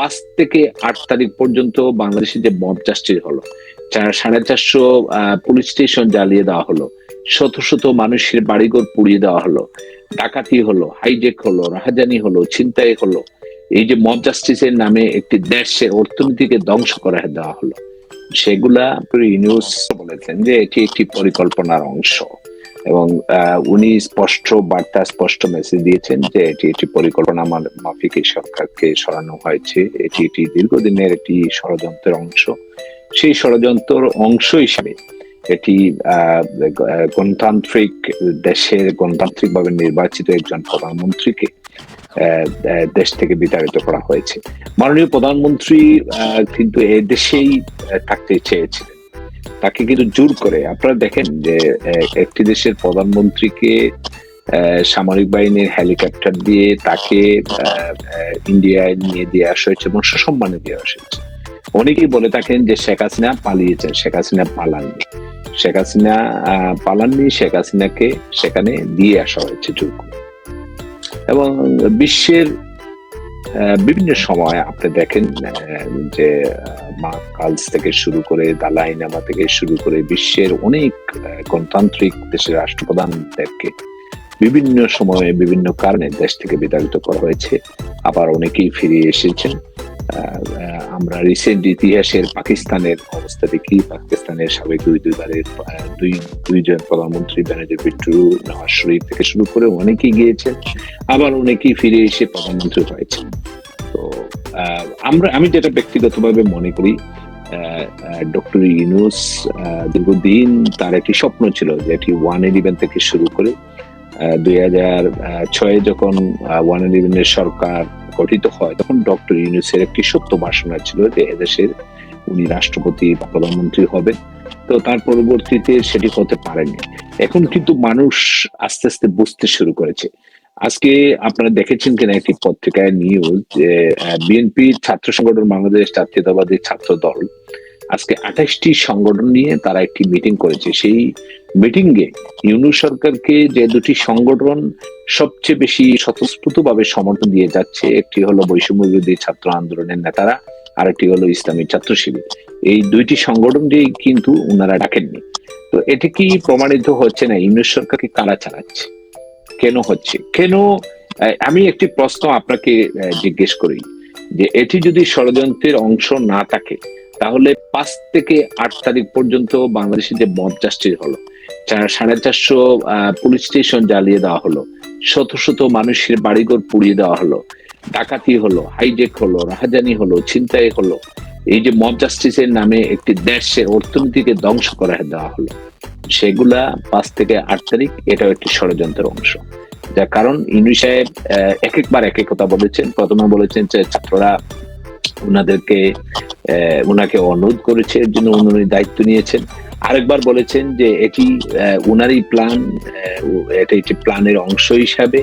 পাঁচ থেকে আট তারিখ পর্যন্ত বাংলাদেশে যে মব জাস্টিস হলো সাড়ে চারশো পুলিশ স্টেশন জ্বালিয়ে দেওয়া হলো, শত শত মানুষের বাড়িঘর পুড়িয়ে দেওয়া হলো, ডাকাতি হলো হাইজেক হলো, রাহাজানি হলো, ছিনতাই হলো, এই যে মব জাস্টিসের নামে একটি দেশের অর্থনীতিকে ধ্বংস করে দেওয়া হলো, সেগুলা নিউজ বলেছেন যে এটি একটি পরিকল্পনার অংশ। এবং উনি স্পষ্ট বার্তা, স্পষ্ট মেসেজ দিয়েছেন যে এটি একটি পরিকল্পনা মাফিক এই সরকারকে সরানো হয়েছে। এটি একটি দীর্ঘদিনের একটি ষড়যন্ত্রের অংশ। সেই ষড়যন্ত্রের অংশ হিসাবে এটি গণতান্ত্রিক দেশের গণতান্ত্রিকভাবে নির্বাচিত একজন প্রধানমন্ত্রীকে দেশ থেকে বিতাড়িত করা হয়েছে। মাননীয় প্রধানমন্ত্রী কিন্তু এ দেশেই থাকতে চেয়েছিলেন। তাকে কিন্তু জোর করে। আপনারা দেখেন যে একটি দেশের প্রধানমন্ত্রীকে সামরিক বাহিনীর হেলিকপ্টার দিয়ে তাকে ইন্ডিয়ায় নিয়ে দিয়ে আসা হয়েছে এবং সসম্মানে দিয়ে আসা হয়েছে। অনেকেই বলে থাকেন যে, শেখ হাসিনা পালিয়েছেন, শেখ হাসিনা পালাননি। শেখ হাসিনা পালাননি, শেখ হাসিনাকে সেখানে দিয়ে আসা হয়েছে করে। এবং বিশ্বের বিভিন্ন সময় আপনি দেখেন যে মা কালস থেকে শুরু করে দালাইনামা থেকে শুরু করে বিশ্বের অনেক গণতান্ত্রিক দেশের রাষ্ট্রপ্রধানদেরকে বিভিন্ন সময়ে বিভিন্ন কারণে দেশ থেকে বিতাড়িত করা হয়েছে। আবার অনেকেই ফিরে এসেছেন। আমরা রিসেন্ট ইতিহাসের পাকিস্তানের অবস্থা দেখি। পাকিস্তানের সাবেক দুই দুইবারের দুই, দুইজন প্রধানমন্ত্রী বেনাজির বিট্টু নওয়াজ শরীফ থেকে শুরু করে অনেকেই গিয়েছেন। আবার অনেকেই ফিরে এসে প্রধানমন্ত্রী হয়েছেন। তো আমরা, আমি যেটা ব্যক্তিগতভাবে মনে করি ডক্টর ইউনুস দীর্ঘদিন তার একটি স্বপ্ন ছিল যে এটি ওয়ান ইলেভেন থেকে শুরু করে দুই হাজার ছয়ে যখন ওয়ান ইলেভেনের সরকার গঠিত হয়। তখন ডক্টর ইউনুসের একটি সত্য বাসনা ছিল যে এদেশের উনি রাষ্ট্রপতি বা প্রধানমন্ত্রী হবেন। তো তার পরবর্তীতে সেটি হতে পারেনি। এখন কিন্তু মানুষ আস্তে আস্তে বুঝতে শুরু করেছে। আজকে আপনারা দেখেছেন কিনা একটি পত্রিকায় নিউজ যে বিএনপি ছাত্র সংগঠন বাংলাদেশ জাতীয়তাবাদী ছাত্র দল আজকে আঠাশটি সংগঠন নিয়ে তারা একটি মিটিং করেছে। সেই মিটিং এ ইউনু সরকারকে যে দুটি সংগঠন সবচেয়ে বেশি স্বতঃস্ফূর্ত ভাবে সমর্থন দিয়ে যাচ্ছে, একটি হলো বৈষম্য বিরোধী ছাত্র আন্দোলনের নেতারা, আরেকটি হলো ইসলামী ছাত্র শিবির এই দুইটি সংগঠনটি কিন্তু ওনারা ডাকেননি। তো এটা কি প্রমাণিত হচ্ছে না? ইউনুস সরকারকে কারা চালাচ্ছে? কেন হচ্ছে? কেন আমি একটি প্রশ্ন আপনাকে জিজ্ঞেস করি যে এটি যদি ষড়যন্ত্রের অংশ না থাকে, তাহলে পাঁচ থেকে আট তারিখ পর্যন্ত বাংলাদেশে যে মব জাস্টিস হলো সাড়ে চারশো পুলিশ স্টেশন জ্বালিয়ে দেওয়া হলো। শত শত মানুষের বাড়িঘর পুড়িয়ে দেওয়া হলো। ডাকাতি হলো হাইজেক হলো রাহাজানি হলো ছিনতাই হলো। এই যে মব জাস্টিসের নামে একটি দেশের অর্থনীতিকে ধ্বংস করে দেওয়া হলো সেগুলা পাঁচ থেকে আট তারিখ এটাও একটি ষড়যন্ত্রের অংশ। যার কারণ ইনু সাহেব এক একবার এক এক কথা বলেছেন। প্রথমে বলেছেন যে ছাত্ররা উনাদেরকে আহ, উনাকে অনুরোধ করেছে এর জন্য উনি দায়িত্ব নিয়েছেন। আরেকবার বলেছেন যে এটি উনারই প্ল্যান এটা একটি প্ল্যানের অংশ হিসাবে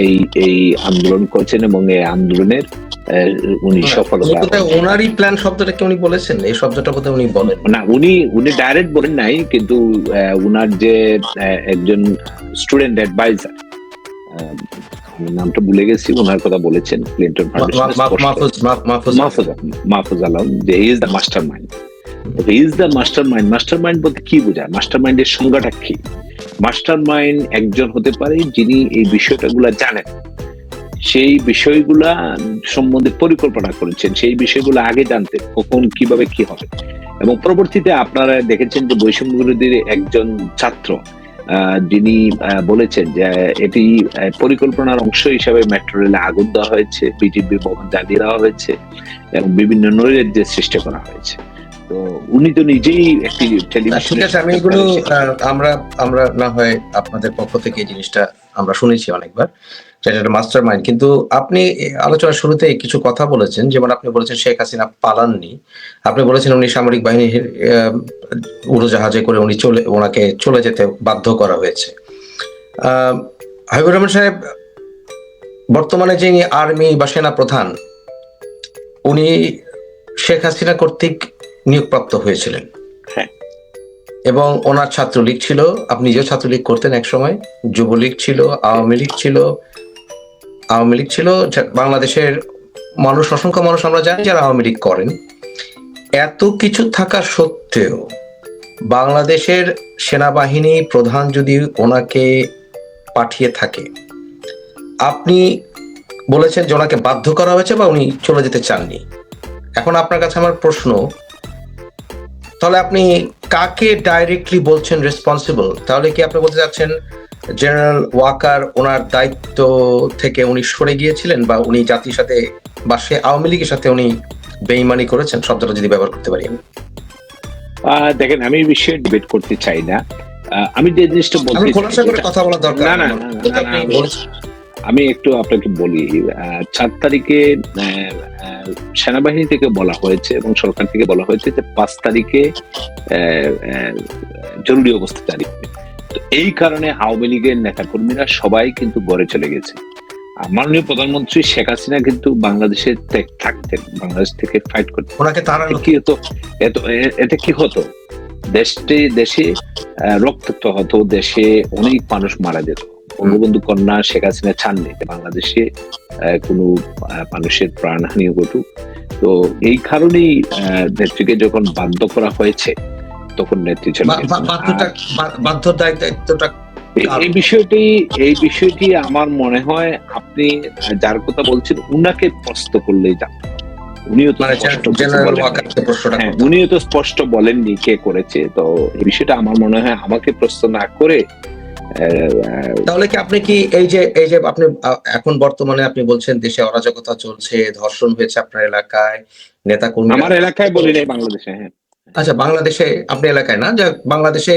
এই এই আন্দোলন করছেন এবং এই আন্দোলনের উনি সফলতা ওনারই প্ল্যান শব্দটা কি উনি বলেছেন? এই শব্দটা বোধহয় উনি বলেন। না উনি উনি ডাইরেক্ট বলেন নাই কিন্তু উনার যে একজন স্টুডেন্ট অ্যাডভাইজার নামটা ভুলে গেছি ওনার কথা বলেছেন ক্লিন্টন মাহফুজ মাহফুজ মাহফুজ আলম যে is the master mind is the master mind master mind বলতে কি বোঝায়? মাস্টার মাইন্ডের সংজ্ঞাটা কি? মাস্টার মাইন্ড একজন হতে পারে যিনি এই বিষয়টাগুলা জানেন। সেই বিষয়গুলা সম্বন্ধে পরিকল্পনা করেছেন। সেই বিষয়গুলো আগে জানতেন কখন কীভাবে কি হবে। এবং পরবর্তীতে আপনারা দেখেছেন যে বৈষম্য বিরোধীর একজন ছাত্র যিনি বলেছেন যে এটি পরিকল্পনার অংশ হিসাবে মেট্রো রেলে আগুন দেওয়া হয়েছে বিজেপি ভবন জ্বালিয়ে দেওয়া হয়েছে এবং বিভিন্ন নৈরাজ্যের সৃষ্টি করা হয়েছে। তো উনি তো নিজেই একটি না, ঠিক আছে আমি এগুলো আমরা আমরা না হয় আপনাদের পক্ষ থেকে এই জিনিসটা আমরা শুনেছি অনেকবার যেটা মাস্টার মাইন্ড কিন্তু আপনি আলোচনার শুরুতে কিছু কথা বলেছেন যেমন আপনি বলেছেন শেখ হাসিনা পালাননি আপনি বলেছেন উনি সামরিক বাহিনীর উড়োজাহাজে করে উনি চলে ওনাকে চলে যেতে বাধ্য করা হয়েছে। আহ, হাবিবুর রহমান সাহেব বর্তমানে যিনি আর্মি বা সেনা প্রধান উনি শেখ হাসিনা কর্তৃক নিয়োগপ্রাপ্ত হয়েছিলেন। হ্যাঁ। এবং ওনার ছাত্রলীগ ছিল আপনি নিজেও ছাত্রলীগ করতেন এক সময় যুবলীগ ছিল আওয়ামী লীগ ছিল আওয়ামী লীগ ছিল বাংলাদেশের মানুষ অসংখ্য মানুষ আমরা জানি যারা আওয়ামী লীগ করেন। এত কিছু থাকা সত্ত্বেও বাংলাদেশের সেনাবাহিনী প্রধান যদি ওনাকে পাঠিয়ে থাকে আপনি বলেছেন যে ওনাকে বাধ্য করা হয়েছে বা উনি চলে যেতে চাননি। এখন আপনার কাছে আমার প্রশ্ন তাহলে আপনি কাকে ডাইরেক্টলি বলছেন রেসপন্সিবল তাহলে কি আপনি বলতে চাচ্ছেন জেনারেল ওয়াকার ওনার দায়িত্ব থেকে উনি সরে গিয়েছিলেন বা উনি জাতির সাথে বা সে আওয়ামী লীগের সাথে উনি বেইমানি করেছেন? শব্দটা যদি ব্যবহার করতে পারি আমি। দেখেন আমি এই বিষয়ে ডিবেট করতে চাই না। আমি যে জিনিসটা বলতে খোলাসা করে কথা বলা দরকার না, না, আমি- একটু আপনাকে বলি। চার তারিখে সেনাবাহিনী থেকে বলা হয়েছে এবং সরকার থেকে বলা হয়েছে যে পাঁচ তারিখে জরুরি অবস্থা জারি হবে। তো এই কারণে আওয়ামী লীগের নেতাকর্মীরা সবাই কিন্তু গড়ে চলে গেছে। মাননীয় প্রধানমন্ত্রী শেখ হাসিনা কিন্তু বাংলাদেশে থাকতেন বাংলাদেশ থেকে ফাইট করতেন। কি হতো? এত এ- এতে কি হতো? দেশটি দেশে রক্তাক্ত হতো দেশে অনেক মানুষ মারা যেত। বঙ্গবন্ধু কন্যা শেখ হাসিনা চাননি যে বাংলাদেশে কোনো মানুষের প্রাণহানি ঘটুক। তো এই কারণেই নেত্রীকে যখন বাধ্য করা হয়েছে তখন নেত্রী দায়িত্বটা এই- বিষয়টি এই বিষয়টি আমার মনে হয় আপনি যার কথা বলছেন উনাকে প্রশ্ন করলেই যান উনিও তো মানে হ্যাঁ উনিও তো স্পষ্ট বলেননি কে করেছে। তো এই বিষয়টা আমার মনে হয় আমাকে প্রশ্ন না করে তাহলে কি আপনি কি এই যে এই যে আপনি এখন বর্তমানে আপনি বলছেন দেশে অরাজকতা চলছে ধর্ষণ হয়েছে আপনার এলাকায় নেতা কর্মী আমার এলাকায় বলি নাই বাংলাদেশে হ্যাঁ। আচ্ছা বাংলাদেশে আপনি এলাকায় না? যে বাংলাদেশে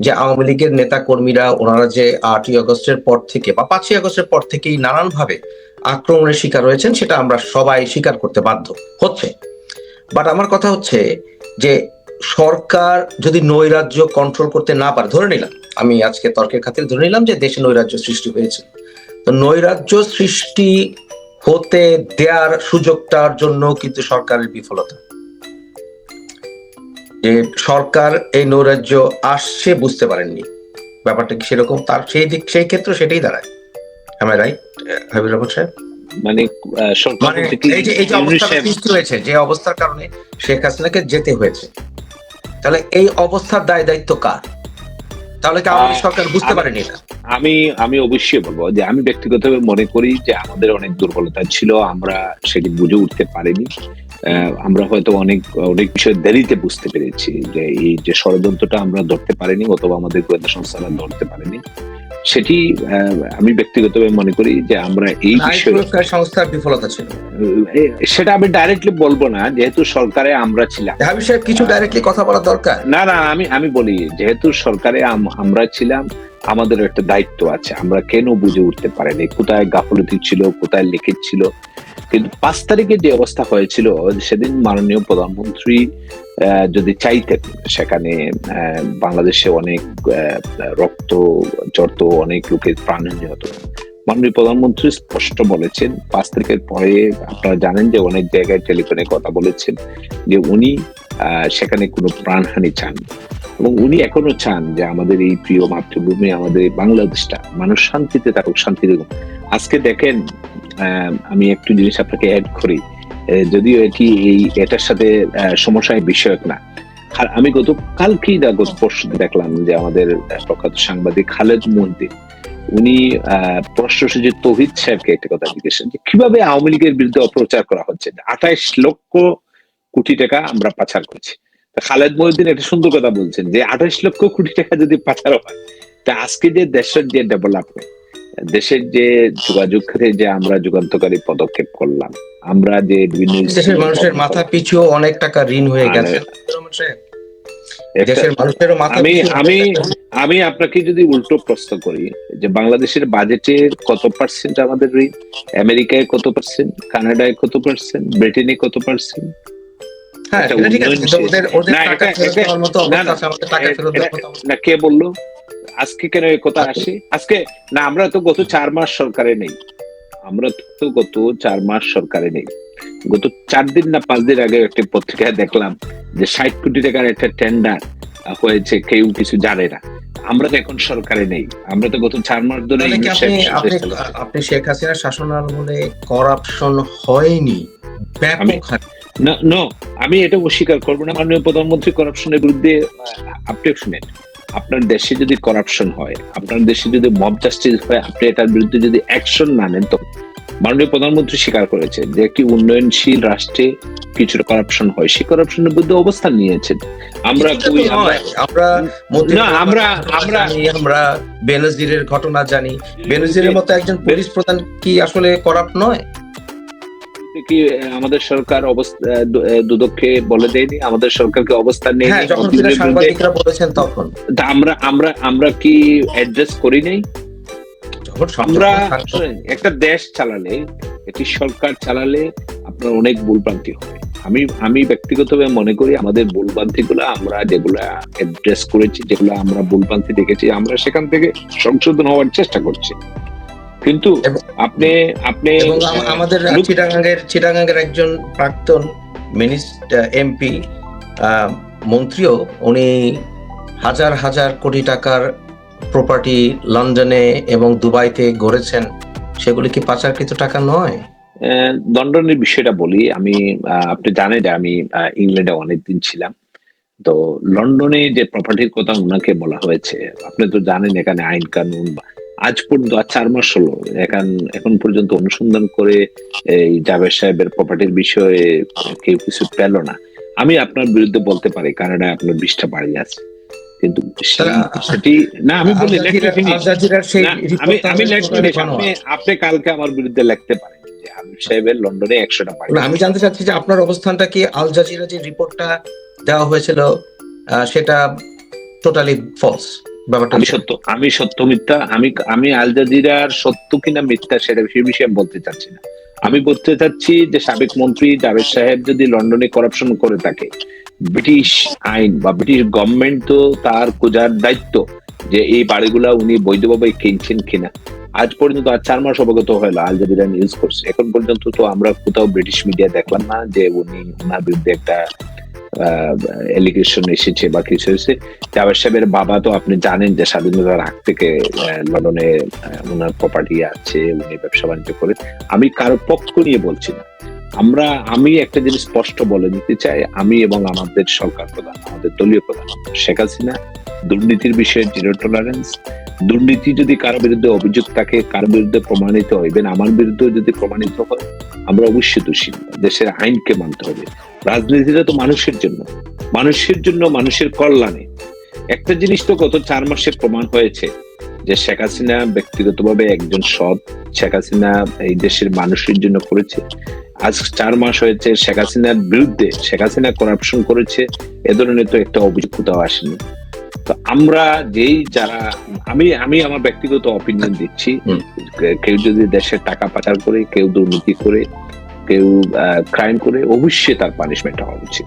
যে আওয়ামী লীগের নেতা কর্মীরা ওনারা যে আটই আগস্টের পর থেকে বা পাঁচই আগস্টের পর থেকেই নানান ভাবে আক্রমণের শিকার হয়েছেন সেটা আমরা সবাই স্বীকার করতে বাধ্য হচ্ছে। বাট আমার কথা হচ্ছে যে সরকার যদি নৈরাজ্য কন্ট্রোল করতে না পারে ধরে নিলাম আমি আজকে তর্কের খাতিরে ধরে নিলাম যে দেশে নৈরাজ্য সৃষ্টি হয়েছে। তো নৈরাজ্য সৃষ্টি হতে দেওয়ার সুযোগটার জন্য কিন্তু সরকারের বিফলতা। যে সরকার এই নৈরাজ্য আসছে বুঝতে পারেননি। ব্যাপারটা কি সেরকম? তার সেই দিক সেই ক্ষেত্রে সেটাই দাঁড়ায়। আমি রাইট হাবিব রহমান সাহেব? মানে মানে এই যে এই যে ইউনিট সৃষ্টি হয়েছে যে অবস্থার কারণে শেখ হাসিনাকে যেতে হয়েছে। তাহলে এই অবস্থার দায় দায়িত্ব কার? তাহলে কি আওয়ামী সরকার বুঝতে আমি- পারেনি এটা? আমি আমি অবশ্যই বলব যে আমি ব্যক্তিগতভাবে মনে করি যে আমাদের অনেক দুর্বলতা ছিল আমরা সেটি বুঝে উঠতে পারিনি। আমরা হয়তো অনেক অনেক বিষয় দেরিতে বুঝতে পেরেছি যে এই যে ষড়যন্ত্রটা আমরা ধরতে পারিনি অথবা আমাদের গোয়েন্দা সংস্থারা ধরতে পারেনি। সেটি আমি ব্যক্তিগতভাবে মনে করি যে আমরা এই বিষয়ে সংস্থার বিফলতা ছিল। সেটা আমি ডাইরেক্টলি বলব না যেহেতু সরকারে আমরা ছিলাম। হাবিব সাহেব কিছু ডাইরেক্টলি কথা বলা দরকার? না না আমি আমি বলি যেহেতু সরকারে আম- আমরা ছিলাম আমাদের একটা দায়িত্ব আছে। আমরা কেন বুঝে উঠতে পারিনি? কোথায় গাফলতি ছিল কোথায় লিখিত ছিল? কিন্তু পাঁচ তারিখে যে অবস্থা হয়েছিল, সেদিন মাননীয় প্রধানমন্ত্রী যদি চাইতেন, সেখানে বাংলাদেশে অনেক রক্ত জড়ত অনেক লোকের প্রাণহানি হতো মাননীয় প্রধানমন্ত্রী স্পষ্ট বলেছেন, পাঁচ তারিখের পরে আপনারা জানেন যে অনেক জায়গায় টেলিফোনে কথা বলেছেন যে উনি সেখানে কোনো প্রাণহানি চান এবং উনি এখনও চান যে আমাদের এই প্রিয় মাতৃভূমি, আমাদের বাংলাদেশটা মানুষ শান্তিতে থাকুক, শান্তিতে। আজকে দেখেন আমি একটু জিনিস আপনাকে অ্যাড করি। যদিও এটি এই, এটার সাথে সমস্যায় বিষয়ক না। আর আমি গত কালকেই গত পরশু দেখলাম যে আমাদের প্রখ্যাত সাংবাদিক খালেদ মন্দির উনি প্রশ্ন সচিব তৌহিদ সাহেবকে একটা কথা জিজ্ঞেস যে, কীভাবে আওয়ামী লীগের বিরুদ্ধে অপপ্রচার করা হচ্ছে? আঠাইশ লক্ষ কোটি টাকা আমরা পাচার করছি। খালেদ মহিউদ্দিন একটা সুন্দর কথা বলছেন যে, আঠাইশ লক্ষ কোটি টাকা যদি পাচার হয়, তা আজকে যে দেশের যে ডেভেলপমেন্ট দেশের যে যোগাযোগ ক্ষেত্রে যে আমরা যুগান্তকারী পদক্ষেপ করলাম আমরা যে বিভিন্ন দেশের মানুষের মাথা পিছু অনেক টাকা ঋণ হয়ে গেছে। দেশের মানুষেরও মাথা আমি আমি। আমি আপনাকে যদি উল্টো প্রশ্ন করি যে বাংলাদেশের বাজেটের কত পার্সেন্ট আমাদের ঋণ? আমেরিকায় কত পার্সেন্ট কানাডায় কত পার্সেন্ট ব্রিটেনে কত পার্সেন্ট হ্যাঁ ঠিক আছে। ওদের ওদের টাকা ফেরত দেওয়ার মতো অবস্থা আছে আমাদের টাকা ফেরত দেওয়ার মতো না কে বলল? আজকে কেন এই কথা আসি? আজকে না আমরা তো গত চার মাস সরকারে নেই। আমরা তো গত চার মাস সরকারে নেই। গত চার দিন না পাঁচ দিন আগে একটা পত্রিকায় দেখলাম যে ষাট কোটি টাকার একটা টেন্ডার হয়েছে কেউ কিছু জানে না। আমরা তো এখন সরকারে নেই। আমরা তো গত চার মাস ধরে তাহলে আপনি শেখ হাসিনার শাসন আমলে করাপশন হয়নি? ব্যাপক। না নো আমি এটা অস্বীকার করব না। মাননীয় প্রধানমন্ত্রী করাপশনের বিরুদ্ধে আপনি শুনেন। আপনার দেশে যদি করাপশন হয় আপনার দেশে যদি মব জাস্টিস হয় আপনি এটার বিরুদ্ধে যদি অ্যাকশন না নেন তো মাননীয় প্রধানমন্ত্রী স্বীকার করেছেন যে একটি উন্নয়নশীল রাষ্ট্রে কিছুটা করাপশন হয়। সেই করাপশনের বিরুদ্ধে অবস্থান নিয়েছেন। আমরা আমরা। আমরা না, আমরা- আমরা- আমরা বেনজিরের ঘটনা জানি। বেনজিরের মতো একজন পুলিশ প্রধান কি আসলে করাপ্ট নয়? কি আমাদের সরকার অবস্থা দুদককে বলে দেয়নি? আমাদের সরকারকে অবস্থান নেই? হ্যাঁ বলেছেন তখন। আমরা আমরা আমরা কি করি নাই আমরা একটা দেশ চালালে একটি সরকার চালালে আপনার অনেক ভুলভ্রান্তি হয়। আমি আমি ব্যক্তিগতভাবে মনে করি আমাদের ভুলভ্রান্তি গুলো আমরা যেগুলা অ্যাড্রেস করেছি যেগুলো আমরা ভুলভ্রান্তি দেখেছি আমরা সেখান থেকে সংশোধন হওয়ার চেষ্টা করছি। কিন্তু আপনি আপনি আমাদের চিটাগাঙ্গের চিটাগাঙ্গের একজন প্রাক্তন মিনিস্টার এমপি মন্ত্রীও উনি হাজার হাজার কোটি টাকার প্রপার্টি লন্ডনে এবং দুবাইতে গড়েছেন। সেগুলি কি পাচারকৃত টাকা নয়? আহ, লন্ডনের বিষয়টা বলি আমি আপনি জানেন যে আমি ইংল্যান্ডে অনেকদিন ছিলাম। তো লন্ডনে যে প্রপার্টির কথা ওনাকে বলা হয়েছে আপনি তো জানেন এখানে আইন কানুন বা- আজ পর্যন্ত আজ চার মাস হলো। এখন এখন পর্যন্ত অনুসন্ধান করে এই জাভেদ সাহেবের প্রপার্টির বিষয়ে কেউ কিছু পেল না। আমি আপনার বিরুদ্ধে বলতে পারি কানাডায় আপনার বিশটা বাড়ি আছে। কিন্তু সেটি না আমি বলি আমি আপনি কালকে আমার বিরুদ্ধে লিখতে পারেন যে হাবিব সাহেবের লন্ডনে একশোটা বাড়ি আমি জানতে চাচ্ছি যে আপনার অবস্থানটা কি আল জাজিরা যে রিপোর্টটা দেওয়া হয়েছিল আহ, সেটা টোটালি ফলস ব্যাপারটা আমি সত্য আমি সত্য মিথ্যা আমি আমি আল জাজিরার সত্য কিনা মিথ্যা সেটা সে বিষয়ে আমি বলতে চাচ্ছি না। আমি বলতে চাচ্ছি যে সাবেক মন্ত্রী জাভেদ সাহেব যদি লন্ডনে করাপশন করে থাকে ব্রিটিশ আইন বা ব্রিটিশ গভর্নমেন্ট তো তার খোঁজার দায়িত্ব যে এই বাড়িগুলা উনি বৈধভাবে কিনছেন কিনা। আজ পর্যন্ত আর চার মাস অবগত হলো আল জাজিরা নিউজ করছে। এখন পর্যন্ত তো আমরা কোথাও ব্রিটিশ মিডিয়া দেখলাম না যে উনি ওনার বিরুদ্ধে একটা এলিগেশন এসেছে বা কিছু হয়েছে, জাভেদ সাহেবের বাবা তো আপনি জানেন যে স্বাধীনতার আগ থেকে লন্ডনে ওনার প্রপার্টি আছে, উনি ব্যবসা বাণিজ্য করে আমি কারও পক্ষ নিয়ে বলছি না। আমরা, আমি একটা জিনিস স্পষ্ট বলে দিতে চাই, আমি এবং আমাদের সরকার প্রধান, আমাদের দলীয় প্রধান শেখ হাসিনা, দুর্নীতির বিষয়ে জিরো টলারেন্স দুর্নীতি যদি কারও বিরুদ্ধে অভিযোগ থাকে, কারও বিরুদ্ধে প্রমাণিত ইভেন আমার বিরুদ্ধে যদি প্রমাণিত হয়, আমরা অবশ্যই দোষী। দেশের আইনকে মানতে হবে। রাজনীতিটা তো মানুষের জন্য। মানুষের জন্য মানুষের কল্যাণে। একটা জিনিস তো গত চার মাসে প্রমাণ হয়েছে যে শেখ হাসিনা ব্যক্তিগতভাবে একজন সৎ শেখ হাসিনা এই দেশের মানুষের জন্য করেছে। আজ চার মাস হয়েছে শেখ হাসিনার বিরুদ্ধে শেখ হাসিনা করাপশন করেছে এ ধরনের তো একটা অভিযোগ কোথাও আসেনি। তো আমরা যেই যারা আমি আমি আমার ব্যক্তিগত অপিনিয়ন দিচ্ছি কেউ যদি দেশের টাকা পাচার করে কেউ দুর্নীতি করে কেউ ক্রাইম করে অবশ্যই তার পানিশমেন্ট হওয়া উচিত।